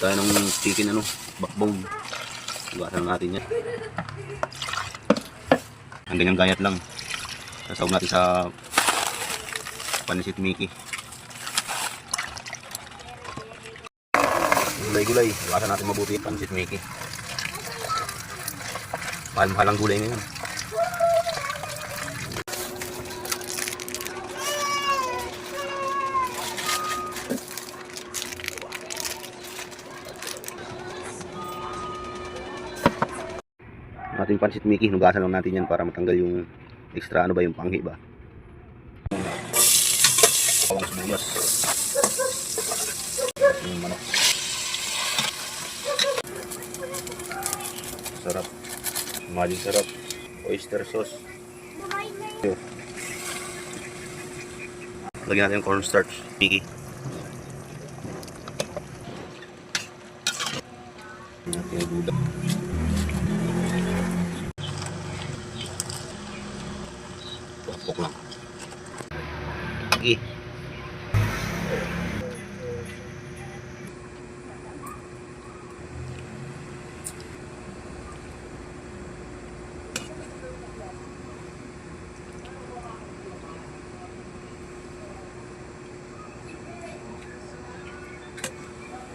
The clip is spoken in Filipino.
Tayo ng chicken ano, backbone. Hugasan natin yan. Ang ganyang gayat lang. Sasawag natin sa panisit Mickey. Gulay-gulay. Hugasan natin mabuti yung panisit Mickey. Mahal-mahal ang gulay ngayon. Ating pansit Mickey, hugasan lang natin yan para matanggal yung extra ano ba yung panghi ba. Bawang sibuyas. Yung manok. Sarap. Maling sarap. Oyster sauce. Lagyan natin yung cornstarch. Lagyan natin yung gula. Pukpok lang. Sige.